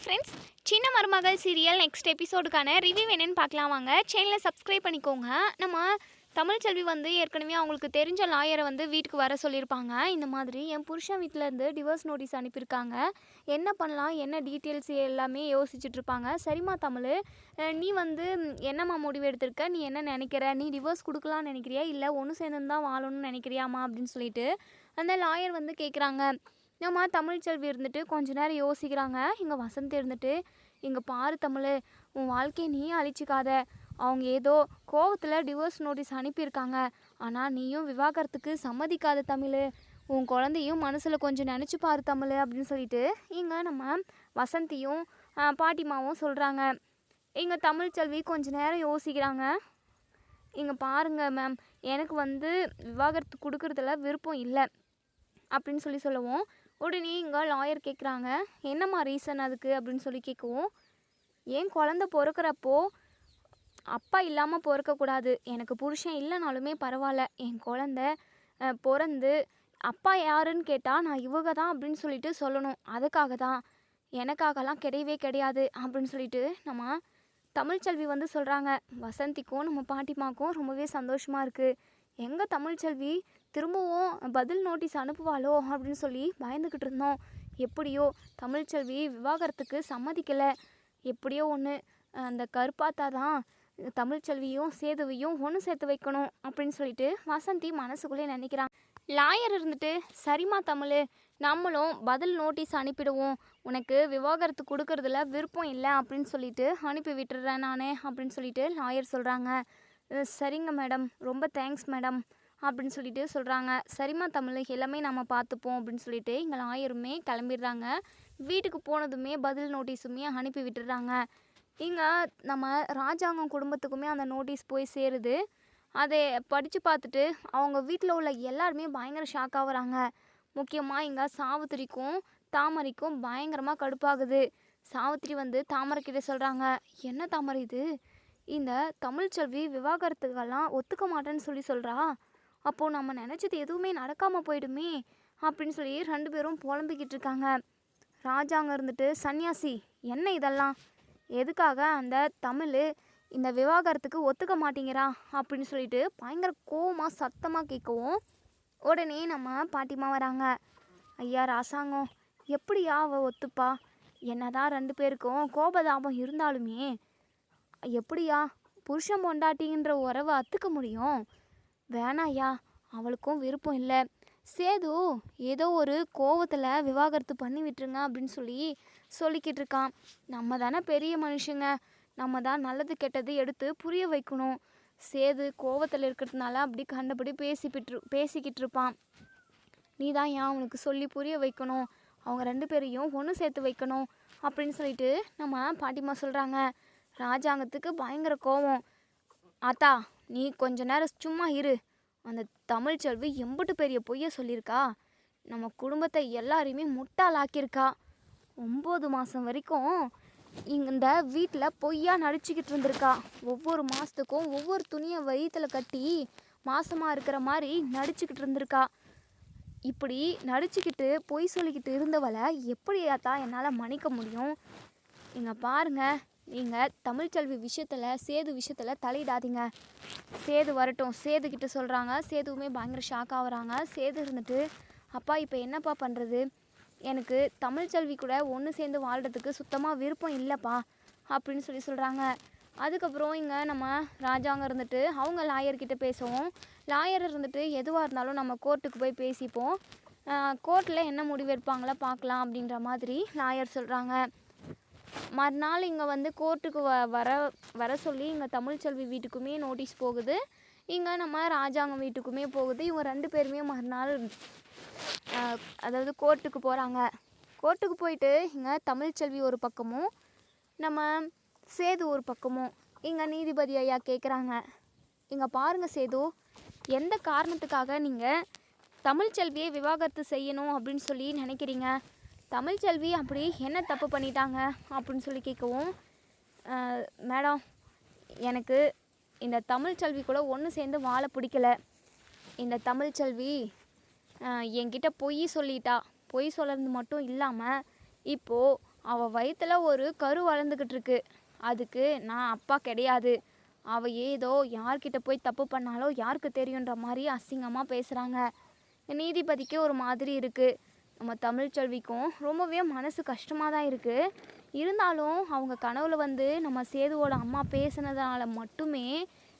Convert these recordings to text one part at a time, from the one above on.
Hi friends சின்ன மருமகள் serial next எபிசோடுக்கான review என்னன்னு பார்க்கலாம் வாங்க. சேனலை சப்ஸ்கிரைப் பண்ணிக்கோங்க. நம்ம தமிழ்ச்செல்வி வந்து ஏற்கனவே அவங்களுக்கு தெரிஞ்ச லாயரை வந்து வீட்டுக்கு வர சொல்லியிருப்பாங்க. இந்த மாதிரி என் புருஷன் வீட்டிலேருந்து டிவோர்ஸ் நோட்டீஸ் அனுப்பியிருக்காங்க. என்ன பண்ணலாம்? என்ன டீட்டெயில்ஸ் எல்லாமே யோசிச்சுட்ருப்பாங்க சரிம்மா தமிழ் நீ வந்து என்னம்மா முடிவு எடுத்திருக்க? நீ என்ன நினைக்கிற? நீ டிவோர்ஸ் கொடுக்கலான்னு நினைக்கிறியா? இல்லை ஒன்று சேர்ந்து தான் வாழணும்னு நினைக்கிறியாம்மா? அப்படின்னு சொல்லிட்டு அந்த லாயர் வந்து கேட்குறாங்க நம்ம தமிழ்ச்செல்வி இருந்துட்டு கொஞ்ச நேரம் யோசிக்கிறாங்க. இங்கே வசந்த் இருந்துட்டு இங்கே பாரு தமிழ் உன் வாழ்க்கையை நீ அழிச்சிக்காத. அவங்க ஏதோ கோவத்தில் டிவோர்ஸ் நோட்டீஸ் அனுப்பியிருக்காங்க. ஆனால் நீயும் விவாகரத்துக்கு சம்மதிக்காத தமிழ். உன் குழந்தையும் மனசில் கொஞ்சம் நினச்சி பாரு தமிழ் அப்படின்னு சொல்லிட்டு இங்கே நம்ம வசந்தியும் பாட்டிமாவும் சொல்கிறாங்க இங்கே தமிழ்ச்செல்வி கொஞ்ச நேரம் யோசிக்கிறாங்க. இங்கே பாருங்கள் மேம் எனக்கு வந்து விவாகரத்து கொடுக்குறதுல விருப்பம் இல்லை அப்படின்னு சொல்லி சொல்லவும். உடனே இங்கே லாயர் கேட்குறாங்க என்னம்மா ரீசன் அதுக்கு? அப்படின்னு சொல்லி கேட்கவும் ஏன் குழந்த பிறக்கிறப்போ அப்பா இல்லாமல் பிறக்கக்கூடாது எனக்கு புருஷன் இல்லைனாலுமே பரவாயில்ல. என் குழந்த பிறந்து அப்பா யாருன்னு கேட்டால் நான் இவங்க தான் அப்படின்னு சொல்லிட்டு சொல்லணும். அதுக்காக தான். எனக்காகலாம் கிடையவே கிடையாது அப்படின்னு சொல்லிட்டு நம்ம தமிழ்ச்செல்வி வந்து சொல்கிறாங்க வசந்திக்கும் நம்ம பாட்டிமாக்கும் ரொம்பவே சந்தோஷமாக இருக்குது எங்கள் தமிழ்ச்செல்வி திரும்பவும் பதில் நோட்டீஸ் அனுப்புவாளோ அப்படின்னு சொல்லி பயந்துக்கிட்டு இருந்தோம். எப்படியோ தமிழ்ச்செல்வி விவாகரத்துக்கு சம்மதிக்கலை. எப்படியோ ஒன்று அந்த கருப்பாத்தா தான் தமிழ்ச்செல்வியும் சேதுவையும் ஒன்று சேர்த்து வைக்கணும் அப்படின்னு சொல்லிட்டு வசந்தி மனசுக்குள்ளே நினைக்கிறான் லாயர் இருந்துட்டு சரிம்மா தமிழ் நம்மளும் பதில் நோட்டீஸ் அனுப்பிடுவோம். உனக்கு விவாகரத்து கொடுக்கறதுல விருப்பம் இல்லை அப்படின்னு சொல்லிட்டு அனுப்பி விட்டுறேன் நானே அப்படின்னு சொல்லிட்டு லாயர் சொல்கிறாங்க சரிங்க மேடம். ரொம்ப தேங்க்ஸ் மேடம். அப்படின்னு சொல்லிட்டு சொல்கிறாங்க சரிம்மா தமிழ் எல்லாமே நம்ம பார்த்துப்போம் அப்படின்னு சொல்லிட்டு இங்கே லாயருமே கிளம்பிடுறாங்க. வீட்டுக்கு போனதுமே பதில் நோட்டீஸுமே அனுப்பி விட்டுடுறாங்க. இங்கே நம்ம ராஜாங்கம் குடும்பத்துக்குமே அந்த நோட்டீஸ் போய் சேருது. அதை படித்து பார்த்துட்டு அவங்க வீட்டில் உள்ள எல்லாருமே பயங்கர ஷாக் ஆகுறாங்க முக்கியமாக இங்கே சாவித்திரிக்கும் தாமரைக்கும் பயங்கரமாக கடுப்பாகுது. சாவித்திரி வந்து தாமரைக்கிட்ட சொல்கிறாங்க என்ன தாமரை இது? இந்த தமிழ்ச்செல்வி விவாகரத்துக்கெல்லாம் ஒத்துக்க மாட்டேன்னு சொல்லி சொல்கிறா அப்போது நம்ம நினச்சது எதுவுமே நடக்காமல் போயிடுமே அப்படின்னு சொல்லி ரெண்டு பேரும் புலம்பிக்கிட்டு இருக்காங்க. ராஜாங்க இருந்துட்டு சன்னியாசி என்ன இதெல்லாம்? எதுக்காக அந்த தமிழ் இந்த விவாகரத்துக்கு ஒத்துக்க மாட்டேங்கிறா? அப்படின்னு சொல்லிட்டு பயங்கர கோவமாக சத்தமாக கேட்கவும் உடனே நம்ம பாட்டிமா வராங்க. ஐயா ராசாங்கம் எப்படியா அவள் ஒத்துப்பா? என்னதான் ரெண்டு பேருக்கும் கோபதாபம் இருந்தாலுமே எப்படியா புருஷன் பொண்டாட்டின்ற உறவை அத்துக்க முடியும்? வேணாயா அவளுக்கும் விருப்பம் இல்லை. சேது ஏதோ ஒரு கோவத்தில் விவாகரத்து பண்ணி விட்டுருங்க அப்படின்னு சொல்லி சொல்லிக்கிட்டு இருக்கான். நம்ம தானே பெரிய மனுஷங்க. நம்ம தான் நல்லது கெட்டது எடுத்து புரிய வைக்கணும். சேது கோவத்தில் இருக்கிறதுனால அப்படி கண்டபடி பேசிப்பிட்டு பேசிக்கிட்டு இருப்பான். நீ தான் ஏன் அவனுக்கு சொல்லி புரிய வைக்கணும்? அவங்க ரெண்டு பேரையும் ஒன்று சேர்த்து வைக்கணும் அப்படின்னு சொல்லிட்டு நம்ம பாட்டிமா சொல்கிறாங்க ராஜாங்கத்துக்கு பயங்கர கோவம். ஆத்தா நீ கொஞ்ச நேரம் சும்மா இரு. அந்த தமிழ்ச்செல்வி எம்பிட்டு பெரிய பொய்யை சொல்லியிருக்கா. நம்ம குடும்பத்தை எல்லாரையுமே முட்டாளாக்கியிருக்கா ஒம்பது மாதம் வரைக்கும் இந்த வீட்டில் பொய்யா நடிச்சுக்கிட்டு இருந்திருக்கா. ஒவ்வொரு மாதத்துக்கும் ஒவ்வொரு துணியை வயிற்றில் கட்டி மாசமாக இருக்கிற மாதிரி நடிச்சுக்கிட்டு இருந்திருக்கா. இப்படி நடிச்சுக்கிட்டு பொய் சொல்லிக்கிட்டு இருந்தவளை எப்படி ஆத்தா என்னால் மன்னிக்க முடியும்? இங்கே பாருங்கள் நீங்கள் தமிழ்ச்செல்வி விஷயத்தில் சேது விஷயத்தில் தலையிடாதீங்க. சேது வரட்டும். சேது கிட்ட சொல்கிறாங்க சேதுவுமே பயங்கர ஷாக் ஆகுறாங்க சேது இருந்துட்டு அப்பா இப்போ என்னப்பா பண்ணுறது எனக்கு தமிழ்ச்செல்வி கூட ஒன்று சேர்ந்து வாழ்கிறதுக்கு சுத்தமாக விருப்பம் இல்லைப்பா அப்படின்னு சொல்லி சொல்கிறாங்க அதுக்கப்புறம் இங்கே நம்ம ராஜாங்க இருந்துட்டு அவங்க லாயர்கிட்ட பேசுவோம். லாயர் இருந்துட்டு எதுவாக இருந்தாலும் நம்ம கோர்ட்டுக்கு போய் பேசிப்போம். கோர்ட்டில் என்ன முடிவு எடுப்பாங்களோ பார்க்கலாம் அப்படின்ற மாதிரி லாயர் சொல்கிறாங்க மறுநாள் இங்கே வந்து கோர்ட்டுக்கு வ வர வர சொல்லி இங்கே தமிழ்ச்செல்வி வீட்டுக்குமே நோட்டீஸ் போகுது. இங்கே நம்ம ராஜாங்கம் வீட்டுக்குமே போகுது. இவங்க ரெண்டு பேருமே மறுநாள் அதாவது கோர்ட்டுக்கு போகிறாங்க கோர்ட்டுக்கு போயிட்டு இங்கே தமிழ்ச்செல்வி ஒரு பக்கமும் நம்ம சேது ஒரு பக்கமும். இங்கே நீதிபதி ஐயா கேட்குறாங்க இங்கே பாருங்கள் சேது எந்த காரணத்துக்காக நீங்கள் தமிழ்ச்செல்வியை விவாகரத்து செய்யணும் அப்படின்னு சொல்லி நினைக்கிறீங்க? தமிழ்ச்செல்வி அப்படி என்ன தப்பு பண்ணிட்டாங்க அப்படின்னு சொல்லி கேட்கவும் மேடம் எனக்கு இந்த தமிழ்ச்செல்வி கூட ஒன்று சேர்ந்து வாழ பிடிக்கல. இந்த தமிழ்ச்செல்வி என்கிட்ட பொய் சொல்லிட்டா. பொய் சொல்கிறது மட்டும் இல்லாமல் இப்போது அவள் வயிற்றில் ஒரு கரு வளர்ந்துக்கிட்டு இருக்கு. அதுக்கு நான் அப்பா கிடையாது. அவள் ஏதோ யார்கிட்ட போய் தப்பு பண்ணாலோ யாருக்கு தெரியுன்ற மாதிரி அசிங்கமாக பேசுகிறாங்க நீதிபதிக்கு ஒரு மாதிரி இருக்குது நம்ம தமிழ்ச்செல்விக்கும் ரொம்பவே மனசு கஷ்டமாக தான் இருக்குது இருந்தாலும் அவங்க கனவுல வந்து நம்ம சேதுவோட அம்மா பேசுனதுனால மட்டுமே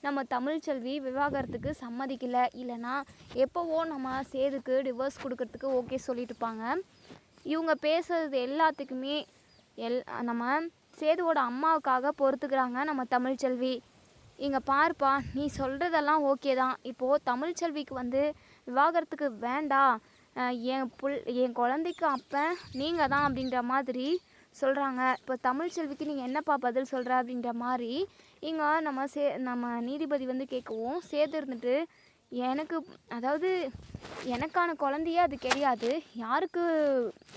நம்ம தமிழ்ச்செல்வி விவாகரத்துக்கு சம்மதிக்கலை. இல்லைன்னா எப்போவோ நம்ம சேதுக்கு டிவோர்ஸ் கொடுக்கறதுக்கு ஓகே சொல்லிட்டு இருப்பாங்க. இவங்க பேசுறது எல்லாத்துக்குமே எல் நம்ம சேதுவோட அம்மாவுக்காக பொறுத்துக்கிறாங்க நம்ம தமிழ்ச்செல்வி இங்கே பாருப்பா நீ சொல்கிறதெல்லாம் ஓகே தான். இப்போது தமிழ்ச்செல்விக்கு வந்து விவாகரத்துக்கு வேண்டாம் என் புல் என் குழந்தைக்கு அப்போ நீங்கள் தான் அப்படின்ற மாதிரி சொல்கிறாங்க இப்போ தமிழ்ச்செல்விக்கு நீங்கள் என்னப்பா பதில் சொல்கிற அப்படின்ற மாதிரி இங்கே நம்ம சே நம்ம நீதிபதி வந்து கேட்கவும் சேது இருந்துட்டு எனக்கு அதாவது எனக்கான குழந்தையே அது கிடையாது. யாருக்கு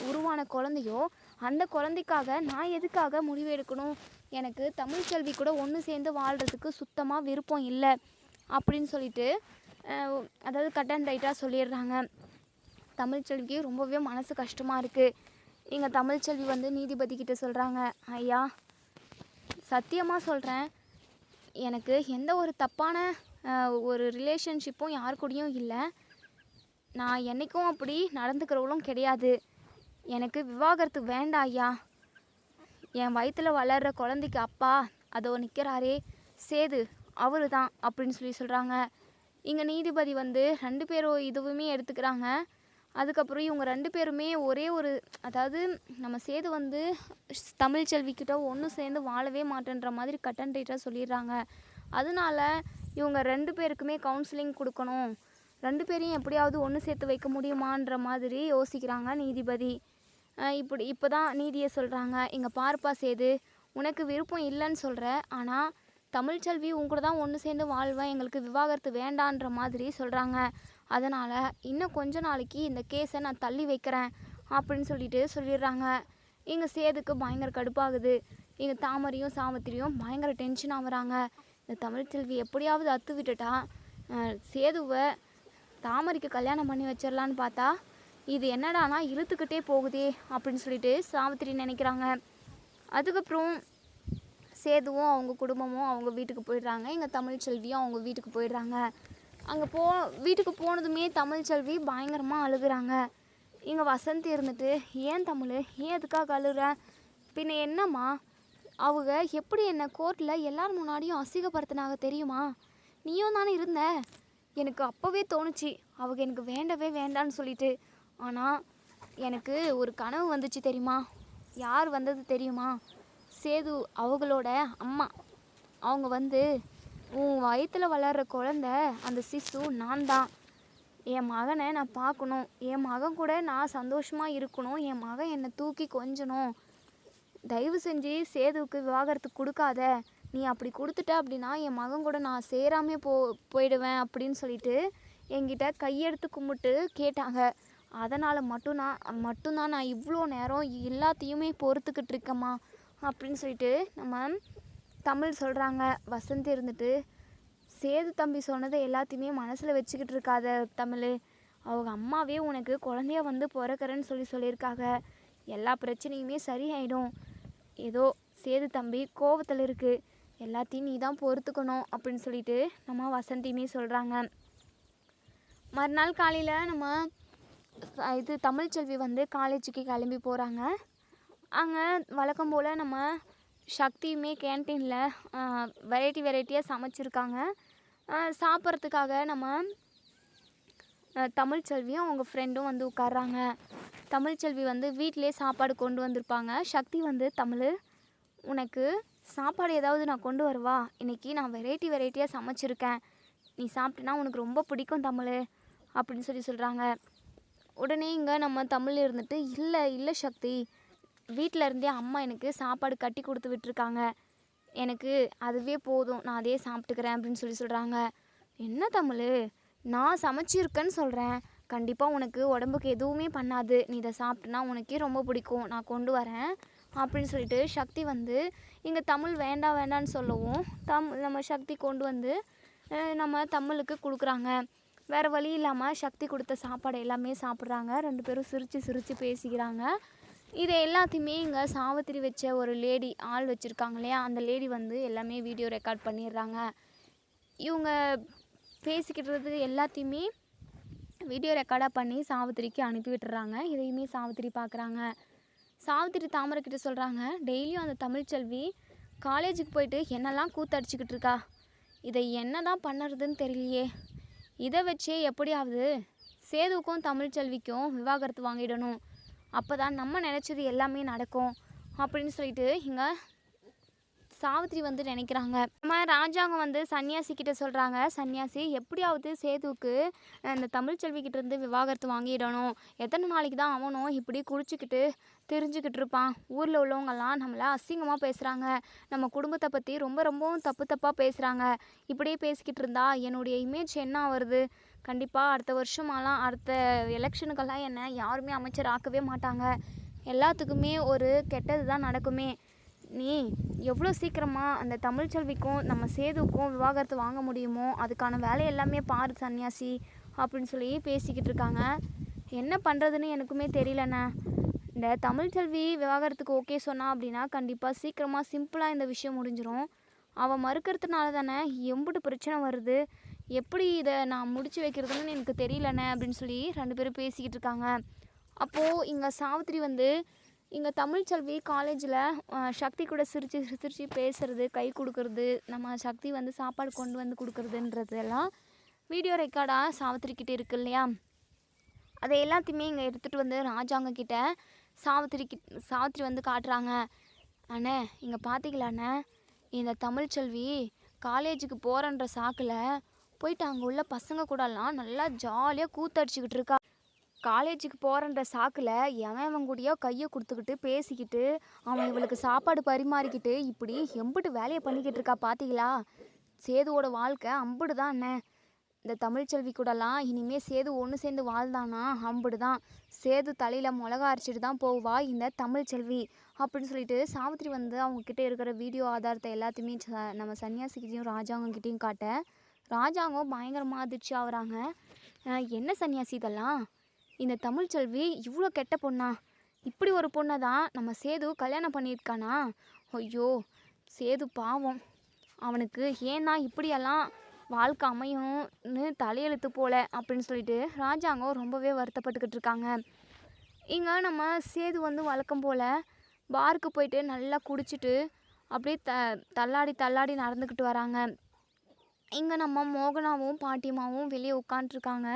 உருவான குழந்தையோ அந்த குழந்தைக்காக நான் எதுக்காக முடிவு எடுக்கணும்? எனக்கு தமிழ்ச்செல்வி கூட ஒன்று சேர்ந்து வாழ்கிறதுக்கு சுத்தமாக விருப்பம் இல்லை அப்படின்னு சொல்லிட்டு அதாவது கட் அண்ட் ரைட்டாக சொல்லிடுறாங்க. தமிழ்ச்செல்விக்கு ரொம்பவே மனசு கஷ்டமாக இருக்குது இங்கே தமிழ்ச்செல்வி வந்து நீதிபதிக்கிட்ட சொல்கிறாங்க ஐயா சத்தியமாக சொல்கிறேன் எனக்கு எந்த ஒரு தப்பான ஒரு ரிலேஷன்ஷிப்பும் யார் கூடயும் இல்லை. நான் என்றைக்கும் அப்படி நடந்துக்கிறவளும் கிடையாது. எனக்கு விவாகரத்து வேண்டாம் ஐயா. என் வயிற்றில் வளர்கிற குழந்தைக்கு அப்பா அதோ நிற்கிறாரே சேது அவரு தான் அப்படின்னு சொல்லி சொல்கிறாங்க இங்கே நீதிபதி வந்து ரெண்டு பேரும் இதுவுமே எடுத்துக்கிறாங்க. அதுக்கப்புறம் இவங்க ரெண்டு பேருமே ஒரே ஒரு அதாவது நம்ம சேது வந்து தமிழ் செல்விக்கிட்ட ஒன்று சேர்ந்து வாழவே மாட்டேன்ற மாதிரி கட் அண்ட் ரைட்டாக சொல்லிடுறாங்க. அதனால இவங்க ரெண்டு பேருக்குமே கவுன்சிலிங் கொடுக்கணும். ரெண்டு பேரையும் எப்படியாவது ஒன்று சேர்த்து வைக்க முடியுமான்ற மாதிரி யோசிக்கிறாங்க நீதிபதி. இப்படி இப்போ தான் நீதியை சொல்கிறாங்க இங்கே பார்ப்பா சேது உனக்கு விருப்பம் இல்லைன்னு சொல்கிற ஆனால் தமிழ்ச்செல்வி உங்கள்கூட தான் ஒன்று சேர்ந்து வாழ்வேன் எங்களுக்கு விவாகரத்து வேண்டான்ற மாதிரி சொல்கிறாங்க அதனால் இன்னும் கொஞ்ச நாளைக்கு இந்த கேஸை நான் தள்ளி வைக்கிறேன் அப்படின்னு சொல்லிட்டு சொல்லிடுறாங்க. எங்கள் சேதுக்கு பயங்கர கடுப்பாகுது. எங்கள் தாமரையும் சாமத்திரியும் பயங்கர டென்ஷன் ஆகுறாங்க இந்த தமிழ்ச்செல்வி எப்படியாவது அத்து விட்டுட்டா சேதுவை தாமரைக்கு கல்யாணம் பண்ணி வச்சிடலான்னு பார்த்தா இது என்னடானா இழுத்துக்கிட்டே போகுதே அப்படின்னு சொல்லிட்டு சாவித்திரி நினைக்கிறாங்க. அதுக்கப்புறம் சேதுவும் அவங்க குடும்பமும் அவங்க வீட்டுக்கு போயிடுறாங்க. எங்கள் தமிழ்ச்செல்வியும் அவங்க வீட்டுக்கு போயிடுறாங்க. அங்கே போ வீட்டுக்கு போனதுமே தமிழ்ச்செல்வி பயங்கரமாக அழுகுறாங்க. இங்கே வசந்தி இருந்துட்டு ஏன் தமிழ்? ஏன் எதுக்காக அழுகிற? பின்ன என்னம்மா? அவங்க எப்படி என்னை கோர்ட்டில் எல்லார் முன்னாடியும் அசிங்கப்படுத்தினாங்க தெரியுமா? நீயும் தானே இருந்த? எனக்கு அப்போவே தோணுச்சு. அவங்க எனக்கு வேண்டவே வேண்டான்னு சொல்லிட்டு. ஆனால் எனக்கு ஒரு கனவு வந்துச்சு தெரியுமா? யார் வந்தது தெரியுமா? சேது அவங்களோட அம்மா. அவங்க வந்து உன் வயிற்றுல வளர்கிற குழந்த அந்த சிசு நான் தான் என் மகனை நான் பார்க்கணும். என் மகன் கூட நான் சந்தோஷமாக இருக்கணும். என் மகன் என்னை தூக்கி கொஞ்சணும். தயவு செஞ்சு சேதுவுக்கு விவாகரத்து கொடுக்காத. நீ அப்படி கொடுத்துட்ட அப்படின்னா என் மகன் கூட நான் சேராமே போ போயிடுவேன் அப்படின்னு சொல்லிட்டு என்கிட்ட கையெடுத்து கும்பிட்டு கேட்டாங்க. அதனால் மட்டும் நான் மட்டும்தான் நான் இவ்வளோ நேரம் எல்லாத்தையுமே பொறுத்துக்கிட்டு இருக்கேம்மா அப்படின்னு சொல்லிட்டு நம்ம தமிழ் சொல்கிறாங்க வசந்தி இருந்துட்டு சேது தம்பி சொன்னதை எல்லாத்தையுமே மனசில் வச்சுக்கிட்டு இருக்காத தமிழ். அவங்க அம்மாவே உனக்கு குழந்தைய வந்து பிறக்கிறேன்னு சொல்லி சொல்லியிருக்காங்க. எல்லா பிரச்சனையுமே சரியாயிடும். ஏதோ சேது தம்பி கோவத்தில் இருக்குது எல்லாத்தையும் நீ தான் பொறுத்துக்கணும் அப்படின்னு சொல்லிட்டு நம்ம வசந்தியுமே சொல்கிறாங்க மறுநாள் காலையில் நம்ம இது தமிழ்ச்செல்வி வந்து காலேஜுக்கு கிளம்பி போகிறாங்க அங்கே வழக்கம் போல் நம்ம சக்தியுமே கேன்டீனில் வெரைட்டி வெரைட்டியாக சமைச்சிருக்காங்க. சாப்பிட்றதுக்காக நம்ம தமிழ்ச்செல்வியும் அவங்க ஃப்ரெண்டும் வந்து உட்கார்றாங்க. தமிழ்ச்செல்வி வந்து வீட்டிலே சாப்பாடு கொண்டு வந்திருப்பாங்க. சக்தி வந்து தமிழ் உனக்கு சாப்பாடு ஏதாவது நான் கொண்டு வருவா? இன்றைக்கி நான் வெரைட்டி வெரைட்டியாக சமைச்சிருக்கேன். நீ சாப்பிட்டேன்னா உனக்கு ரொம்ப பிடிக்கும் தமிழ் அப்படின்னு சொல்லி சொல்கிறாங்க உடனே இங்கே நம்ம தமிழ் இருந்துட்டு இல்லை இல்லை சக்தி வீட்டில் இருந்தே அம்மா எனக்கு சாப்பாடு கட்டி கொடுத்து விட்டுருக்காங்க. எனக்கு அதுவே போதும். நான் அதே சாப்பிட்டுக்கிறேன் அப்படின்னு சொல்லி சொல்கிறாங்க என்ன தமிழ்? நான் சமைச்சிருக்கேன்னு சொல்கிறேன் கண்டிப்பாக உனக்கு உடம்புக்கு எதுவுமே பண்ணாது. நீ இதை சாப்பிட்டுனா உனக்கே ரொம்ப பிடிக்கும். நான் கொண்டு வரேன் அப்படின்னு சொல்லிட்டு சக்தி வந்து இங்கே தமிழ் வேண்டாம் வேண்டான்னு சொல்லவும் தம் நம்ம சக்தி கொண்டு வந்து நம்ம தமிழுக்கு கொடுக்குறாங்க. வேறு வழி இல்லாமல் சக்தி கொடுத்த சாப்பாடு எல்லாமே சாப்பிட்றாங்க. ரெண்டு பேரும் சிரித்து சிரித்து பேசிக்கிறாங்க. இதை எல்லாத்தையுமே இங்கே சாவித்திரி வச்ச ஒரு லேடி ஆள் வச்சுருக்காங்க இல்லையா? அந்த லேடி வந்து எல்லாமே வீடியோ ரெக்கார்ட் பண்ணிடுறாங்க. இவங்க பேசிக்கிட்டுறது எல்லாத்தையுமே வீடியோ ரெக்கார்டாக பண்ணி சாவித்திரிக்கு அனுப்பி விட்டுறாங்க. இதையுமே சாவித்திரி பார்க்குறாங்க சாவித்திரி தாமரைக்கிட்ட சொல்கிறாங்க டெய்லியும் அந்த தமிழ்ச்செல்வி காலேஜுக்கு போயிட்டு என்னெல்லாம் கூத்தடிச்சிக்கிட்டு இருக்கா? இதை என்ன தான் பண்ணுறதுன்னு தெரியலையே. இதை வச்சே எப்படியாவது சேதுவுக்கும் தமிழ்ச்செல்விக்கும் விவாகரத்து வாங்கிடணும். அப்போ தான் நம்ம நினச்சது எல்லாமே நடக்கும் அப்படின்னு சொல்லிட்டு இங்கே சாவித்திரி வந்து நினைக்கிறாங்க. நம்ம ராஜாங்க வந்து சன்னியாசி கிட்ட சொல்கிறாங்க சன்னியாசி எப்படியாவது சேதுவுக்கு இந்த தமிழ்ச்செல்வி இருந்து விவாகரத்து வாங்கிடணும். எத்தனை நாளைக்கு தான் அவனும் இப்படி குடிச்சிக்கிட்டு தெரிஞ்சுக்கிட்டு இருப்பான். ஊரில் உள்ளவங்கெல்லாம் நம்மளை அசிங்கமாக பேசுகிறாங்க நம்ம குடும்பத்தை பற்றி ரொம்ப ரொம்பவும் தப்பு தப்பாக பேசுகிறாங்க இப்படியே பேசிக்கிட்டு இருந்தா என்னுடைய இமேஜ் என்ன வருது கண்டிப்பாக அடுத்த வருஷமாலாம் அடுத்த எலெக்ஷனுக்கெல்லாம் என்ன யாருமே அமைச்சர் ஆக்கவே மாட்டாங்க. எல்லாத்துக்குமே ஒரு கெட்டது தான் நடக்குமே. நீ எவ்வளோ சீக்கிரமாக அந்த தமிழ்ச்செல்விக்கும் நம்ம சேதுவுக்கும் விவாகரத்து வாங்க முடியுமோ அதுக்கான வேலை எல்லாமே பாரு சன்னியாசி அப்படின்னு சொல்லி பேசிக்கிட்டு இருக்காங்க. என்ன பண்ணுறதுன்னு எனக்குமே தெரியலண்ணே. இந்த தமிழ்ச்செல்வி விவாகரத்துக்கு ஓகே சொன்னா அப்படின்னா கண்டிப்பாக சீக்கிரமாக சிம்பிளாக இந்த விஷயம் முடிஞ்சிடும் அவள் மறுக்கிறதுனால தானே எம்புட்டு பிரச்சனை வருது. எப்படி இதை நான் முடிச்சு வைக்கிறதுன்னு எனக்கு தெரியலண்ணே அப்படின்னு சொல்லி ரெண்டு பேரும் பேசிக்கிட்டு இருக்காங்க. அப்போது இங்கே சாவித்திரி வந்து இங்கே தமிழ்ச்செல்வி காலேஜில் சக்தி கூட சிரித்து சிரித்து பேசுறது கை கொடுக்கறது நம்ம சக்தி வந்து சாப்பாடு கொண்டு வந்து கொடுக்குறதுன்றதெல்லாம் வீடியோ ரெக்கார்டாக சாவித்திரி கிட்ட இருக்கு இல்லையா? அதை எல்லாத்தையுமே இங்கே எடுத்துகிட்டு வந்து ராஜாங்க கிட்ட சாவித்திரி கிட் சாவித்திரி வந்து காட்டுறாங்க. அண்ணே இங்கே பார்த்தீங்களாண்ணே இந்த தமிழ்ச்செல்வி காலேஜுக்கு போகிறன்ற சாக்கில் போயிட்டு அங்கே உள்ள பசங்க கூடலாம் நல்லா ஜாலியாக கூத்தடிச்சிக்கிட்டு இருக்கா. காலேஜுக்கு போகிறன்ற சாக்கில் எவன் அவன் கூடயோ கையை கொடுத்துக்கிட்டு பேசிக்கிட்டு அவன் இவளுக்கு சாப்பாடு பரிமாறிக்கிட்டு இப்படி எம்பிட்டு வேலையை பண்ணிக்கிட்டு இருக்கா பார்த்தீங்களா சேதுவோட வாழ்க்கை அம்பிடு தான் என்ன இந்த தமிழ்ச்செல்வி கூடலாம் இனிமே சேது ஒன்று சேர்ந்து வாழ்ந்தானா? அம்புடு தான். சேது தலையில் மிளகா அரைச்சிட்டு தான் போவா இந்த தமிழ்ச்செல்வி அப்படின்னு சொல்லிட்டு சாவித்திரி வந்து அவங்கக்கிட்ட இருக்கிற வீடியோ ஆதாரத்தை எல்லாத்தையுமே ச- நம்ம சன்னியாசிக்கிட்டையும் ராஜாங்கக்கிட்டையும் காட்ட ராஜாங்கம் பயங்கரமாக அதிர்ச்சி ஆகுறாங்க. என்ன சன்னியாசி இதெல்லாம்? இந்த தமிழ்ச்செல்வி இவ்வளோ கெட்ட பொண்ணா? இப்படி ஒரு பொண்ணை தான் நம்ம சேது கல்யாணம் பண்ணியிருக்கானா? ஐயோ சேது பாவம். அவனுக்கு ஏன்னா இப்படியெல்லாம் வாழ்க்கை அமையணும்னு தலையெழுத்து போல அப்படின்னு சொல்லிட்டு ராஜாங்கம் ரொம்பவே வருத்தப்பட்டுக்கிட்டு இருக்காங்க. இங்கே நம்ம சேது வந்து வழக்கம் போல் பாருக்கு போயிட்டு நல்லா குடிச்சிட்டு அப்படியே த தள்ளாடி தள்ளாடி நடந்துக்கிட்டு வராங்க. இங்கே நம்ம மோகனாவும் பாட்டிமாவும் வெளியே உட்காண்ட்ருக்காங்க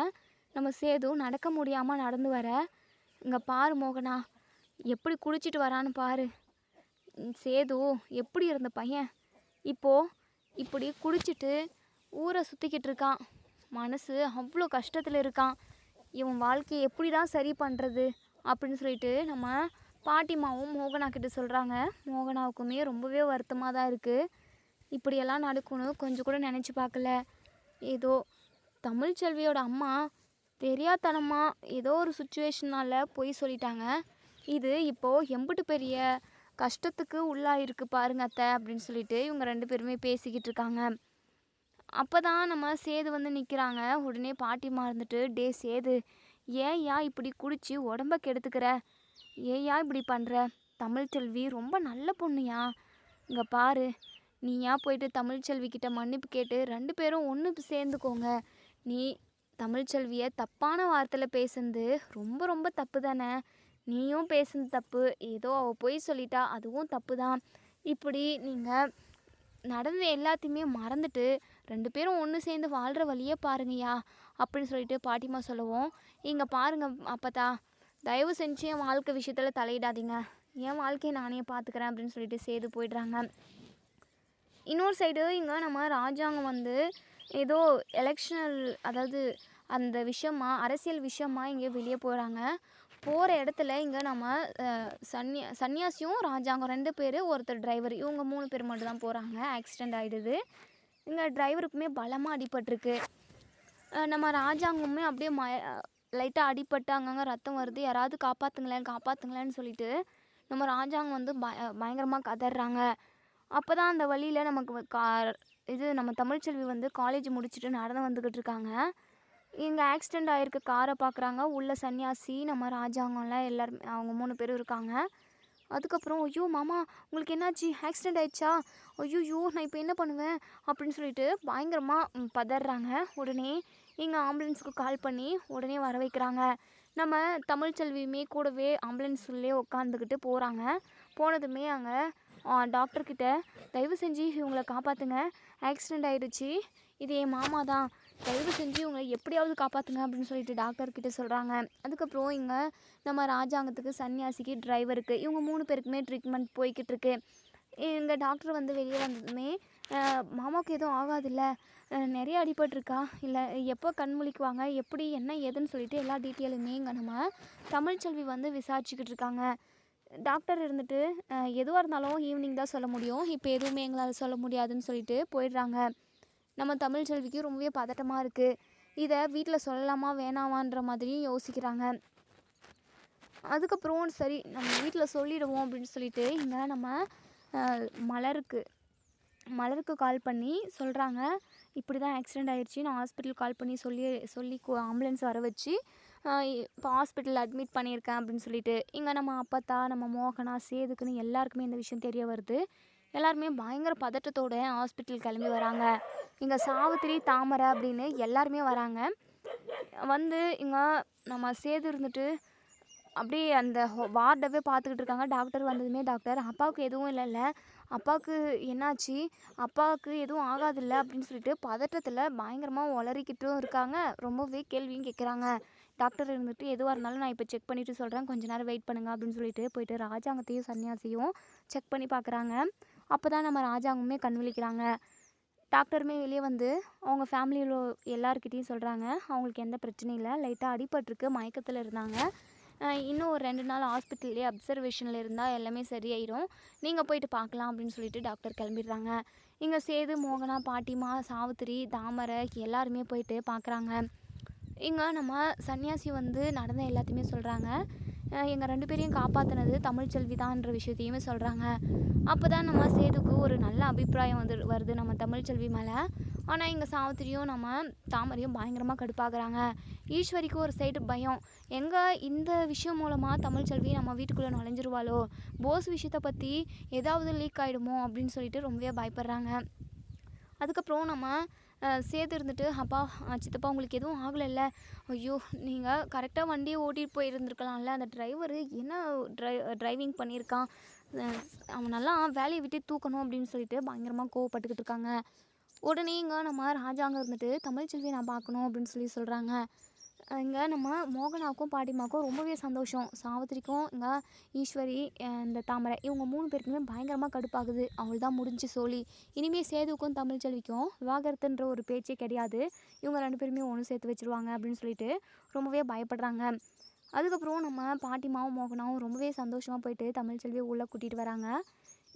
நம்ம சேது நடக்க முடியாமல் நடந்து வர. இங்கே பாரு மோகனா எப்படி குடிச்சிட்டு வரான்னு பாரு. சேது எப்படி இருந்த பையன்? இப்போது இப்படி குடிச்சிட்டு ஊரை சுற்றிக்கிட்டு இருக்கான். மனசு அவ்வளோ கஷ்டத்தில் இருக்கான். இவன் வாழ்க்கையை எப்படி தான் சரி பண்ணுறது அப்படின்னு சொல்லிட்டு நம்ம பாட்டிமாவும் மோகனா கிட்ட சொல்கிறாங்க மோகனாவுக்குமே ரொம்பவே வருத்தமாக தான் இருக்குது இப்படியெல்லாம் நடக்கணும். கொஞ்சம் கூட நினச்சி பார்க்கல. ஏதோ தமிழ்ச்செல்வியோட அம்மா தெரியாதனமாக ஏதோ ஒரு சுச்சுவேஷனால் பொய் சொல்லிட்டாங்க. இது இப்போது எம்புட்டு பெரிய கஷ்டத்துக்கு உள்ளாயிருக்கு பாருங்க அத்தை அப்படின்னு சொல்லிட்டு இவங்க ரெண்டு பேருமே பேசிக்கிட்டு இருக்காங்க. அப்போ தான் நம்ம சேது வந்து நிற்கிறாங்க உடனே பாட்டி மறந்துட்டு டே சேது ஏயா இப்படி குடிச்சு உடம்ப கெடுத்துக்கிற? ஏன்யா இப்படி பண்ணுற தமிழ்ச்செல்வி ரொம்ப நல்ல பொண்ணுயா இங்கே பாரு நீயா போயிட்டு தமிழ்ச்செல்விக்கிட்ட மன்னிப்பு கேட்டு ரெண்டு பேரும் ஒன்று சேர்ந்துக்கோங்க. நீ தமிழ்ச்செல்வியை தப்பான வார்த்தையில் பேசுனது ரொம்ப ரொம்ப தப்பு தானே? நீயும் பேசுனது தப்பு. ஏதோ அவள் பொய் சொல்லிட்டா அதுவும் தப்பு தான். இப்படி நீங்கள் நடந்த எல்லாத்தையுமே மறந்துட்டு ரெண்டு பேரும் ஒன்று சேர்ந்து வாழ்கிற வழியே பாருங்கய்யா அப்படின்னு சொல்லிட்டு பாட்டிமா சொல்லுவோம். இங்கே பாருங்க அப்பத்தா. தயவு செஞ்சு என் வாழ்க்கை விஷயத்தில் தலையிடாதீங்க. என் வாழ்க்கையை நானே பார்த்துக்கிறேன் அப்படின்னு சொல்லிட்டு சேர்ந்து போயிடுறாங்க. இன்னொரு சைடு இங்கே நம்ம ராஜாங்கம் வந்து ஏதோ எலெக்ஷனல் அதாவது அந்த விஷயமா அரசியல் விஷயமா இங்கே வெளியே போகிறாங்க போகிற இடத்துல இங்கே நம்ம அஹ், சன்னியா சன்னியாசியும் ராஜாங்கம் ரெண்டு பேர் ஒருத்தர் டிரைவர் இவங்க மூணு பேர் மட்டும் தான் போகிறாங்க ஆக்சிடெண்ட் ஆகிடுது இங்கே டிரைவருக்குமே பலமாக அடிபட்டிருக்கு. நம்ம ராஜாங்கமுமே அப்படியே ம லைட்டாக அடிபட்டு அங்கங்கே ரத்தம் வருது. யாராவது காப்பாற்றுங்களேன் காப்பாற்றுங்களேன்னு சொல்லிட்டு நம்ம ராஜாங்கம் வந்து பய பயங்கரமாக கதறாங்க. அப்போ தான் அந்த வழியில் நமக்கு கா இது நம்ம தமிழ்ச்செல்வி வந்து காலேஜ் முடிச்சுட்டு நடந்து வந்துக்கிட்டு இருக்காங்க. இங்கே ஆக்சிடெண்ட் ஆகிருக்க காரை பார்க்குறாங்க உள்ள சன்னியாசி நம்ம ராஜாங்கம்லாம் எல்லாருமே அவங்க மூணு பேரும் இருக்காங்க. அதுக்கப்புறம் ஐயோ மாமா உங்களுக்கு என்னாச்சு? ஆக்சிடெண்ட் ஆயிடுச்சா? ஐயோ நான் இப்போ என்ன பண்ணுவேன்? அப்படின்னு சொல்லிட்டு பயங்கரமாக பதறாங்க. உடனே இங்கே ஆம்புலன்ஸுக்கு கால் பண்ணி உடனே வர வைக்கிறாங்க. நம்ம தமிழ்ச்செல்வியுமே கூடவே ஆம்புலன்ஸ்லேயே உட்காந்துக்கிட்டு போகிறாங்க போனதுமே அங்கே டாக்டர்கிட்ட தயவு செஞ்சு இவங்களை காப்பாற்றுங்க ஆக்சிடெண்ட் ஆயிடுச்சு. இது என் மாமா தான். தயவு செஞ்சு இவங்களை எப்படியாவது காப்பாற்றுங்க அப்படின்னு சொல்லிட்டு டாக்டர்கிட்ட சொல்கிறாங்க அதுக்கப்புறம் இங்கே நம்ம ராஜாங்கத்துக்கு சன்னியாசிக்கு டிரைவருக்கு இவங்க மூணு பேருக்குமே ட்ரீட்மெண்ட் போய்கிட்டு இருக்கு. இங்கே டாக்டர் வந்து வெளியே வந்ததுமே மாமாவுக்கு எதுவும் ஆகாதில்ல. நிறைய அடிபட்டிருக்கா. இல்லை எப்போ கண் முழிக்குவாங்க? எப்படி? என்ன ஏதுன்னு சொல்லிட்டு எல்லா டீட்டெயிலுமே இங்கே நம்ம தமிழ்ச்செல்வி வந்து விசாரிச்சுக்கிட்டு இருக்காங்க. டாக்டர் இருந்துட்டு எதுவாக இருந்தாலும் ஈவினிங் தான் சொல்ல முடியும். இப்போ எதுவுமே எங்களால் சொல்ல முடியாதுன்னு சொல்லிட்டு போயிடுறாங்க. நம்ம தமிழ்ச்செல்விக்கு ரொம்பவே பதட்டமாக இருக்குது இதை வீட்டில் சொல்லலாமா வேணாமான்ற மாதிரியும் யோசிக்கிறாங்க. அதுக்கப்புறம் சரி நம்ம வீட்டில் சொல்லிடுவோம் அப்படின்னு சொல்லிட்டு இங்கே நம்ம மலருக்கு மலருக்கு கால் பண்ணி சொல்கிறாங்க இப்படி தான் ஆக்சிடெண்ட் ஆயிடுச்சு நான் ஹாஸ்பிட்டல் கால் பண்ணி சொல்லி சொல்லி ஆம்புலன்ஸ் வர வச்சு இப்போ ஹாஸ்பிட்டலில் அட்மிட் பண்ணியிருக்கேன் அப்படின்னு சொல்லிட்டு இங்கே நம்ம அப்பத்தா நம்ம மோகனா சேதுக்குன்னு எல்லாருக்குமே இந்த விஷயம் தெரிய வருது. எல்லாருமே பயங்கர பதட்டத்தோட ஹாஸ்பிட்டல் கிளம்பி வராங்க. இங்கே சாவித்திரி தாமரை அப்படின்னு எல்லாருமே வராங்க. வந்து இங்கே நம்ம சேது இருந்துட்டு அப்படியே அந்த வார்டவே பார்த்துக்கிட்டு இருக்காங்க. டாக்டர் வந்ததுமே டாக்டர் அப்பாவுக்கு எதுவும் இல்லைல்ல அப்பாவுக்கு என்னாச்சு? அப்பாவுக்கு எதுவும் ஆகாதில்ல? அப்படின்னு சொல்லிட்டு பதட்டத்தில் பயங்கரமாக உளறிக்கிட்டும் இருக்காங்க. ரொம்பவே கேள்வியும் கேட்குறாங்க டாக்டர் இருந்துட்டு எதுவாக இருந்தாலும் நான் இப்போ செக் பண்ணிவிட்டு சொல்கிறேன் கொஞ்ச நேரம் வெயிட் பண்ணுங்க அப்படின்னு சொல்லிட்டு போயிட்டு ராஜாங்கத்தையும் சன்னியாசியும் செக் பண்ணி பார்க்குறாங்க அப்போ தான் நம்ம ராஜாங்கமே கண் விழிக்கிறாங்க டாக்டருமே வெளியே வந்து அவங்க ஃபேமிலியில் எல்லாருக்கிட்டேயும் சொல்கிறாங்க அவங்களுக்கு எந்த பிரச்சனையும் இல்லை. லைட்டாக அடிபட்டிருக்கு. மயக்கத்தில் இருந்தாங்க. இன்னும் ஒரு ரெண்டு நாள் ஹாஸ்பிட்டல்லே அப்சர்வேஷனில் இருந்தால் எல்லாமே சரியாயிடும் நீங்கள் போயிட்டு பார்க்கலாம் அப்படின்னு சொல்லிட்டு டாக்டர் கிளம்பிடுறாங்க. இங்கே சேது மோகனா பாட்டிமா சாவித்திரி தாமரை எல்லாருமே போயிட்டு பார்க்குறாங்க இங்கே நம்ம சன்னியாசி வந்து நடந்த எல்லாத்தையுமே சொல்கிறாங்க எங்கள் ரெண்டு பேரையும் காப்பாற்றினது தமிழ்ச்செல்வி தான்ன்ற விஷயத்தையுமே சொல்கிறாங்க அப்போ தான் நம்ம சேதுக்கு ஒரு நல்ல அபிப்பிராயம் வந்து வருது நம்ம தமிழ்ச்செல்வி மேலே. ஆனால் இங்கே சாவித்திரியும் நம்ம தாமரையும் பயங்கரமாக கடுப்பாகிறாங்க ஈஸ்வரிக்கு ஒரு சைடு பயம். எங்கே இந்த விஷயம் மூலமாக தமிழ்ச்செல்வி நம்ம வீட்டுக்குள்ளே நுழைஞ்சிருவாளோ? போஸ் விஷயத்தை பற்றி ஏதாவது லீக் ஆகிடுமோ அப்படின்னு சொல்லிட்டு ரொம்பவே பயப்படுறாங்க. அதுக்கப்புறம் நம்ம சேது இருந்துட்டு அப்பா சித்தப்பா உங்களுக்கு எதுவும் ஆகலைல்ல? ஐயோ நீங்கள் கரெக்டாக வண்டியை ஓட்டிகிட்டு போயிருந்துருக்கலாம்ல? அந்த டிரைவரு என்ன ட்ரை டிரைவிங் பண்ணியிருக்கான்? அவனெல்லாம் வேலையை விட்டு தூக்கணும் அப்படின்னு சொல்லிட்டு பயங்கரமாக கோவப்பட்டுக்கிட்டு இருக்காங்க. உடனே இங்கே நம்ம ராஜாங்க இருந்துட்டு தமிழ்ச்செல்வியை நான் பார்க்கணும் அப்படின்னு சொல்லி சொல்கிறாங்க இங்கே நம்ம மோகனாவுக்கும் பாட்டிமாவுக்கும் ரொம்பவே சந்தோஷம். சாவித்திரிக்கும் இங்கே ஈஸ்வரி இந்த தாமரை இவங்க மூணு பேருக்குமே பயங்கரமாக கடுப்பாகுது. அவள் தான் முடிஞ்சு சோழி. இனிமேல் சேதுக்கும் தமிழ்ச்செல்விக்கும் விவாகரத்துன்ற ஒரு பேச்சே கிடையாது. இவங்க ரெண்டு பேருமே ஒன்று சேர்த்து வச்சிருவாங்க அப்படின்னு சொல்லிட்டு ரொம்பவே பயப்படுறாங்க. அதுக்கப்புறம் நம்ம பாட்டிமாவும் மோகனாவும் ரொம்பவே சந்தோஷமாக போயிட்டு தமிழ்ச்செல்வியை உள்ளே கூட்டிகிட்டு வராங்க.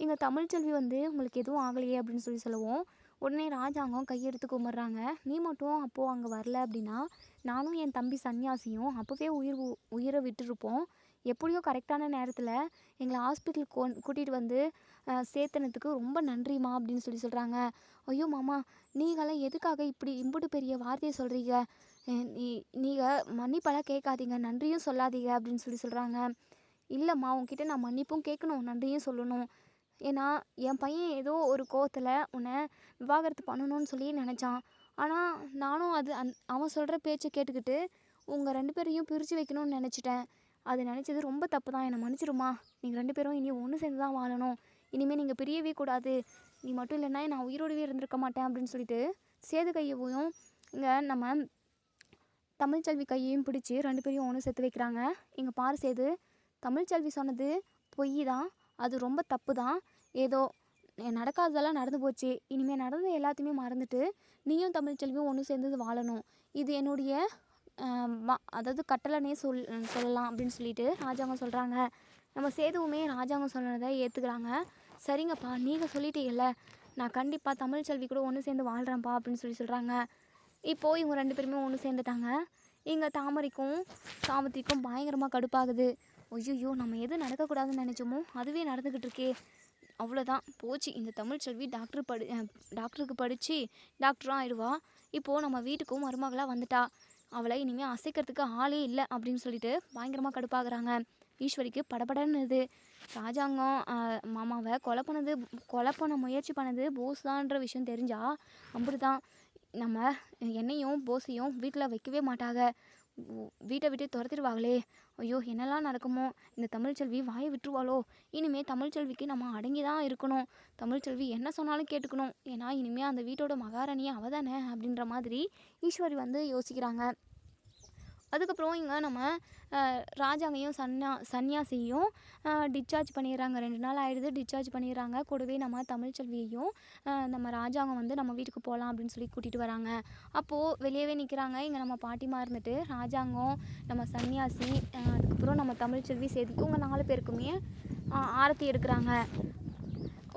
இங்கே தமிழ்ச்செல்வி வந்து உங்களுக்கு எதுவும் ஆகலையே அப்படின்னு சொல்லி சொல்லுவோம். உடனே ராஜாங்கம் கையெடுத்து கும்பிட்றாங்க நீ மட்டும் அப்போது அங்கே வரல அப்படின்னா நானும் என் தம்பி சன்னியாசியும் அப்போவே உயிர் உ- உயிரை விட்டுருப்போம். எப்படியோ கரெக்டான நேரத்தில் எங்களை ஹாஸ்பிட்டல் கொ கூட்டிகிட்டு வந்து சேர்த்தனத்துக்கு ரொம்ப நன்றிம்மா அப்படின்னு சொல்லி சொல்கிறாங்க ஐயோ மாமா நீங்களாம் எதுக்காக இப்படி இம்புட்டு பெரிய வார்த்தையை சொல்கிறீங்க நீ நீங்கள் மன்னிப்பெல்லாம் கேட்காதீங்க நன்றியும் சொல்லாதீங்க அப்படின்னு சொல்லி சொல்கிறாங்க இல்லைம்மா உங்ககிட்ட நான் மன்னிப்பும் கேட்கணும் நன்றியும் சொல்லணும். ஏன்னா என் பையன் ஏதோ ஒரு கோவத்தில் உன்னை விவாகரத்து பண்ணணும்னு சொல்லி நினச்சான். ஆனால் நானும் அது அந் அவன் சொல்கிற பேச்சை கேட்டுக்கிட்டு உங்கள் ரெண்டு பேரையும் பிரித்து வைக்கணும்னு நினச்சிட்டேன். அது நினச்சது ரொம்ப தப்பு தான் என்னை மன்னிச்சிருமா நீங்கள் ரெண்டு பேரும் இனி ஒன்று சேர்ந்து தான் வாழணும். இனிமேல் நீங்கள் பிரியவே கூடாது. நீ மட்டும் இல்லைன்னா நான் உயிரோடவே இருந்திருக்க மாட்டேன் அப்படின்னு சொல்லிட்டு சேது கையவும் இங்கே நம்ம தமிழ்ச்செல்வி கையையும் பிடிச்சி ரெண்டு பேரையும் ஒன்று சேர்த்து வைக்கிறாங்க. இங்கே பாரு சேது தமிழ்ச்செல்வி சொன்னது பொய் தான் அது ரொம்ப தப்பு தான் ஏதோ நடக்காததெல்லாம் நடந்து போச்சு. இனிமேல் நடந்த எல்லாத்தையுமே மறந்துட்டு நீயும் தமிழ்ச்செல்வியும் ஒன்று சேர்ந்து வாழணும். இது என்னுடைய அதாவது கட்டளைனே சொல் சொல்லலாம் அப்படின்னு சொல்லிட்டு ராஜாங்கம் சொல்கிறாங்க நம்ம சேதுவுமே ராஜாங்கம் சொன்னதை ஏற்றுக்கிறாங்க சரிங்கப்பா நீங்கள் சொல்லிட்டீங்கல்ல. நான் கண்டிப்பாக தமிழ்ச்செல்வி கூட ஒன்று சேர்ந்து வாழ்கிறேன்ப்பா அப்படின்னு சொல்லி சொல்கிறாங்க இப்போது இவங்க ரெண்டு பேருமே ஒன்று சேர்ந்துட்டாங்க. இங்கே தாமரைக்கும் சாமத்திக்கும் பயங்கரமாக கடுப்பாகுது. ஐயோ நம்ம எது நடக்கக்கூடாதுன்னு நினச்சோமோ அதுவே நடந்துக்கிட்டு இருக்கே. அவ்வளோதான் போச்சு. இந்த தமிழ்ச்செல்வி டாக்டர் படி டாக்டருக்கு படித்து டாக்டரும் ஆயிடுவா. இப்போது நம்ம வீட்டுக்கும் மருமகளாக வந்துட்டா. அவளை இனிமேல் அசைக்கிறதுக்கு ஆளே இல்லை அப்படின்னு சொல்லிட்டு பயங்கரமாக கடுப்பாகிறாங்க. ஈஸ்வரிக்கு படபடன்னுது. ராஜாங்கம் மாமாவை கொலை பண்ணது கொலை பண்ண முயற்சி பண்ணது போஸ் தான்ற விஷயம் தெரிஞ்சால் அப்படி தான் நம்ம என்னையும் போஸையும் வீட்டில் வைக்கவே மாட்டாங்க. வீட்டை விட்டு துரத்திடுவாங்களே. ஐயோ என்னெல்லாம் நடக்குமோ? இந்த தமிழ்ச்செல்வி வாயை விட்டுருவாளோ? இனிமேல் தமிழ்ச்செல்விக்கு நம்ம அடங்கி தான் இருக்கணும் தமிழ்ச்செல்வி என்ன சொன்னாலும் கேட்டுக்கணும். ஏன்னா இனிமேல் அந்த வீட்டோட மகாராணியே அவ தானே அப்படின்ற மாதிரி ஈஸ்வரி வந்து யோசிக்கிறாங்க. அதுக்கப்புறம் இங்கே நம்ம ராஜாங்கையும் சன்யா சன்னியாசியும் டிஸ்சார்ஜ் பண்ணிடுறாங்க. ரெண்டு நாள் ஆயிடுது டிஸ்சார்ஜ் பண்ணிடுறாங்க. கூடவே நம்ம தமிழ்ச்செல்வியையும் நம்ம ராஜாங்கம் வந்து நம்ம வீட்டுக்கு போகலாம் அப்படின்னு சொல்லி கூட்டிகிட்டு வராங்க. அப்போது வெளியவே நிற்கிறாங்க இங்கே நம்ம பாட்டிமா இருந்துட்டு ராஜாங்கம் நம்ம சன்னியாசி அதுக்கப்புறம் நம்ம தமிழ்ச்செல்வி சேதி இவங்க நாலு பேருக்குமே ஆரத்தி எடுக்கிறாங்க.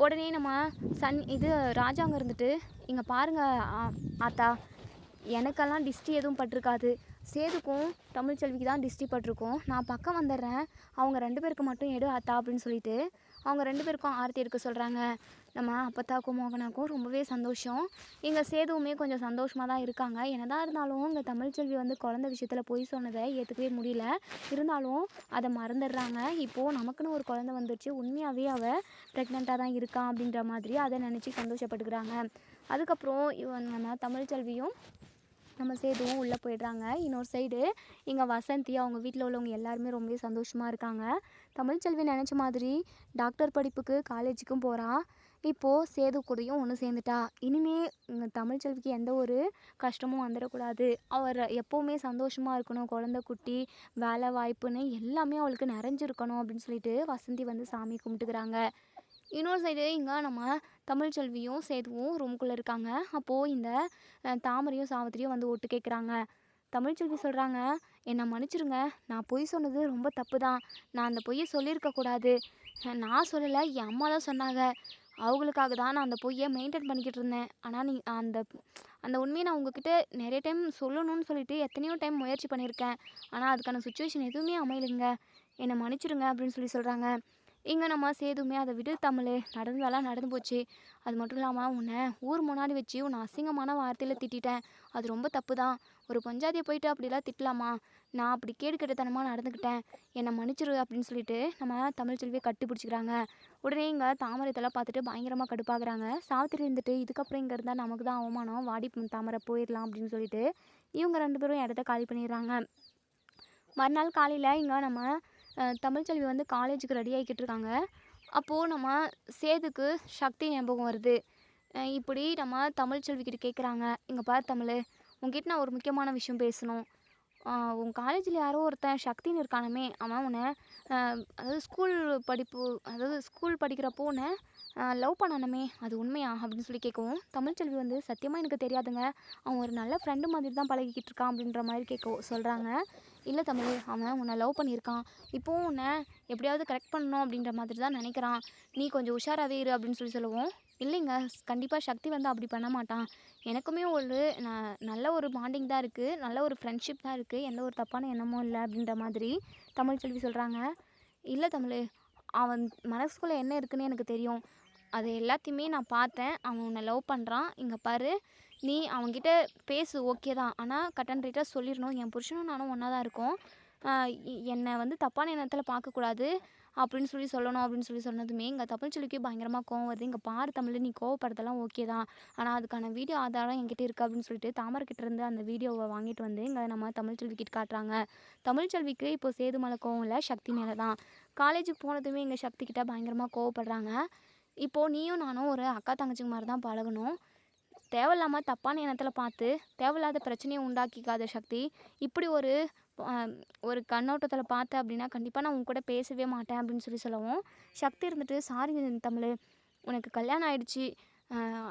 உடனே நம்ம சன் இது ராஜாங்க இருந்துட்டு இங்கே பாருங்க ஆத்தா எனக்கெல்லாம் டிஸ்டி எதுவும் பட்டிருக்காது. சேதுக்கும் தமிழ்ச்செல்விக்கு தான் டிஸ்டிப்பட்டிருக்கும் நான் பக்கம் வந்துடுறேன். அவங்க ரெண்டு பேருக்கு மட்டும் எடு ஆத்தா அப்படின்னு சொல்லிட்டு அவங்க ரெண்டு பேருக்கும் ஆர்த்தி எடுக்க சொல்கிறாங்க நம்ம அப்பத்தாக்கும் மோகனாக்கும் ரொம்பவே சந்தோஷம். இங்கே சேதுவுமே கொஞ்சம் சந்தோஷமாக தான் இருக்காங்க. என்னதான் இருந்தாலும் இங்கே தமிழ்ச்செல்வி வந்து குழந்த விஷயத்தில் பொய் சொன்னதை ஏற்றுக்கவே முடியல. இருந்தாலும் அதை மறந்துடுறாங்க. இப்போது நமக்குன்னு ஒரு குழந்த வந்துருச்சு. உண்மையாகவே அவள் ப்ரெக்னெண்ட்டாக தான் இருக்கா அப்படின்ற மாதிரி அதை நினச்சி சந்தோஷப்பட்டுக்கிறாங்க. அதுக்கப்புறம் இவன் நம்ம தமிழ்ச்செல்வியும் நம்ம சேதுவும் உள்ளே போயிடுறாங்க. இன்னொரு சைடு இங்கே வசந்தி அவங்க வீட்டில் உள்ளவங்க எல்லாருமே ரொம்பவே சந்தோஷமாக இருக்காங்க. தமிழ்ச்செல்வி நினச்ச மாதிரி டாக்டர் படிப்புக்கு காலேஜுக்கும் போகிறா இப்போது சேது கூடயும் ஒன்று சேர்ந்துட்டா. இனிமே இங்கே தமிழ்ச்செல்விக்கு எந்த ஒரு கஷ்டமும் வந்துடக்கூடாது. அவர் எப்போவுமே சந்தோஷமாக இருக்கணும். குழந்த குட்டி வேலை வாய்ப்புன்னு எல்லாமே அவளுக்கு நிறைஞ்சிருக்கணும் அப்படின்னு சொல்லிட்டு வசந்தி வந்து சாமி கும்பிட்டுக்கிறாங்க. இன்னொரு சைடு இங்கே நம்ம தமிழ்ச்செல்வியும் சேதுவும் ரூம்குள்ளே இருக்காங்க. அப்போது இந்த தாமரையும் சாவித்திரியும் வந்து ஒட்டு கேட்குறாங்க தமிழ்ச்செல்வி சொல்கிறாங்க என்னை மன்னிச்சிருங்க. நான் பொய் சொன்னது ரொம்ப தப்பு தான் நான் அந்த பொய்யை சொல்லியிருக்க கூடாது. நான் சொல்லலை என் அம்மா தான் சொன்னாங்க. அவங்களுக்காக தான் நான் அந்த பொய்யை மெயின்டைன் பண்ணிக்கிட்டு இருந்தேன். ஆனால் நீ அந்த அந்த உண்மையை நான் உங்ககிட்ட நிறைய டைம் சொல்லணும்னு சொல்லிட்டு எத்தனையோ டைம் முயற்சி பண்ணியிருக்கேன். ஆனால் அதுக்கான சுச்சுவேஷன் எதுவுமே அமையலைங்க. என்னை மன்னிச்சிடுங்க அப்படின்னு சொல்லி சொல்கிறாங்க இங்கே நம்ம சேதுமே அதை விடு தமிழ். நடந்ததெல்லாம் நடந்து போச்சு. அது மட்டும் இல்லாமல் உன்னை ஊர் முன்னாடி வச்சு உன்னை அசிங்கமான வார்த்தையில் திட்டிட்டேன். அது ரொம்ப தப்பு தான் ஒரு பஞ்சாதியை போயிட்டு அப்படிலாம் திட்டலாமா? நான் அப்படி கேடுக்கட்டத்தனமாக நடந்துக்கிட்டேன். என்னை மன்னிச்சிரு அப்படின்னு சொல்லிட்டு நம்ம தமிழ்ச்செல்வியை கட்டி பிடிச்சிக்கிறாங்க உடனே இங்கே தாமரத்தெல்லாம் பார்த்துட்டு பயங்கரமாக கடுப்பாகிறாங்க சாவித்திரி இருந்துட்டு இதுக்கப்புறம் இங்கே இருந்தால் நமக்கு தான் அவமானம். வாடி தாமரை போயிடலாம் அப்படின்னு சொல்லிட்டு இவங்க ரெண்டு பேரும் இடத்த காலி பண்ணிடுறாங்க. மறுநாள் காலையில் இங்கே நம்ம தமிழ்ச்செல்வி வந்து காலேஜுக்கு ரெடி ஆகிக்கிட்டு இருக்காங்க. அப்போது நம்ம சேதுக்கு சக்தி ஞாபகம் வருது. இப்படி நம்ம தமிழ்ச்செல்விக்கிட்ட கேட்குறாங்க இங்கே பார் தமிழ் உங்ககிட்ட நான் ஒரு முக்கியமான விஷயம் பேசணும். உங்கள் உன் காலேஜில் யாரோ ஒருத்தன் சக்தின்னு இருக்கானுமே அவன் உன்னை அதாவது ஸ்கூல் படிப்பு அதாவது ஸ்கூல் படிக்கிறப்போ உன்னை லவ் பண்ணணுமே அது உண்மையா? அப்படின்னு சொல்லி கேட்கவும் தமிழ்ச்செல்வி வந்து சத்தியமாக எனக்கு தெரியாதுங்க. அவன் ஒரு நல்ல ஃப்ரெண்டு மாதிரி தான் பழகிக்கிட்டு இருக்கான் அப்படின்ற மாதிரி கேட்க சொல்கிறாங்க இல்லை தமிழ் அவன் உன்னை லவ் பண்ணியிருக்கான். இப்போவும் உன்னை எப்படியாவது கரெக்ட் பண்ணணும் அப்படின்ற மாதிரி தான் நினைக்கிறான். நீ கொஞ்சம் உஷாராகவே இரு அப்படின்னு சொல்லி சொல்லுவோம். இல்லைங்க கண்டிப்பாக சக்தி வந்து அப்படி பண்ண மாட்டான். எனக்குமே ஒரு ந- நல்ல ஒரு பாண்டிங் தான் இருக்குது நல்ல ஒரு ஃப்ரெண்ட்ஷிப் தான் இருக்குது எந்த ஒரு தப்பான எண்ணமும் இல்லை அப்படின்ற மாதிரி தமிழ்ச்செல்வி சொல்கிறாங்க இல்லை தமிழ் அவன் மனசுக்குள்ளே என்ன இருக்குன்னு எனக்கு தெரியும். அது எல்லாத்தையுமே நான் பார்த்தேன். அவன் உன்னை லவ் பண்ணுறான் இங்கே பாரு. நீ அவன்கிட்ட பேசு. ஓகே தான். ஆனால் கட் அண்ட் ரைட்டாக சொல்லிடணும். என் புருஷனும் நானும் ஒன்றா தான் இருக்கோம். என்னை வந்து தப்பான எண்ணத்தில் பார்க்கக்கூடாது. அப்படின்னு சொல்லி சொல்லணும். அப்படின்னு சொல்லி சொன்னதுமே இங்கே தமிழ்ச்செல்விக்கு பயங்கரமாக கோவம் வருது. இங்கே பாரு தமிழ் நீ கோவப்படுறதெல்லாம் ஓகே தான். ஆனால் அதுக்கான வீடியோ ஆதாரம் என்கிட்ட இருக்குது அப்படின்னு சொல்லிட்டு தாமரைக்கிட்ட இருந்து அந்த வீடியோவை வாங்கிட்டு வந்து இங்கே நம்ம தமிழ் செல்விக்கிட்ட காட்டுறாங்க. தமிழ்ச்செல்விக்கு இப்போ சேது மலை கோவம் இல்லை சக்தி மேலே தான். காலேஜுக்கு போனதுமே எங்கள் சக்திக்கிட்ட பயங்கரமாக கோவப்படுறாங்க. இப்போது நீயும் நானும் ஒரு அக்கா தங்கச்சிங்க மாதிரி தான் பழகணும். தேவையில்லாமல் தப்பான எண்ணத்தில் பார்த்து தேவையில்லாத பிரச்சனையை உண்டாக்கிக்காத சக்தி. இப்படி ஒரு ஒரு கண்ணோட்டத்தில் பார்த்த அப்படின்னா கண்டிப்பாக நான் உன் கூட பேசவே மாட்டேன் அப்படின்னு சொல்லி சொல்லவும். சக்தி இருந்துட்டு சாரி தமிழ் உனக்கு கல்யாணம் ஆயிடுச்சு.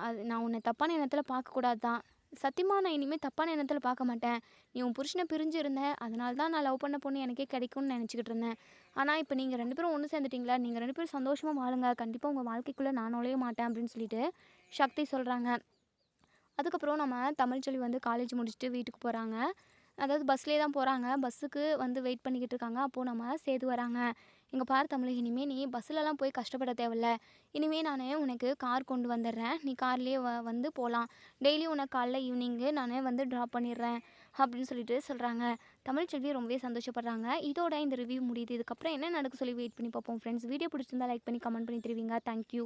அது நான் உன்னை தப்பான எண்ணத்தில் பார்க்கக்கூடாது தான் சத்தியமாக நான் இனிமேல் தப்பான எண்ணத்தில் பார்க்க மாட்டேன். நீ உன் புருஷனை பிரிஞ்சு இருந்த அதனால தான் நான் லவ் பண்ண பொண்ணு எனக்கே கிடைக்கும்னு நினச்சிக்கிட்டு இருந்தேன். ஆனால் இப்போ நீங்கள் ரெண்டு பேரும் ஒன்று சேர்ந்துட்டிங்களா? நீங்கள் ரெண்டு பேரும் சந்தோஷமாக வாழுங்க. கண்டிப்பாக உங்கள் வாழ்க்கைக்குள்ளே நான் நுழைய மாட்டேன் அப்படின்னு சொல்லிட்டு சக்தி சொல்கிறாங்க அதுக்கப்புறம் நம்ம தமிழ்ச்செல்வி வந்து காலேஜ் முடிச்சுட்டு வீட்டுக்கு போகிறாங்க அதாவது பஸ்லேயே தான் போகிறாங்க பஸ்ஸுக்கு வந்து வெயிட் பண்ணிக்கிட்டு இருக்காங்க. அப்போது நம்ம சேது வராங்க. இங்கே பாரு தமிழக இனிமேல் நீ பஸ்ஸிலலாம் போய் கஷ்டப்பட தேவையில்ல. இனிமேல் நான் உனக்கு கார் கொண்டு வந்துடுறேன். நீ கார்லேயே வ வந்து போகலாம் டெய்லி உனக்கு காலைல ஈவினிங்கு நான் வந்து ட்ராப் பண்ணிடுறேன் அப்படின்னு சொல்லிட்டு சொல்கிறாங்க தமிழ்ச்செல்வி ரொம்பவே சந்தோஷப்படுறாங்க. இதோட இந்த ரிவ்யூ முடியுது. இதுக்கப்புறம் என்ன நடக்க சொல்லி வெயிட் பண்ணி பார்ப்போம் ஃப்ரெண்ட்ஸ் வீடியோ பிடிச்சிருந்தா லைக் பண்ணி கமெண்ட் பண்ணி தருவீங்க. Thank you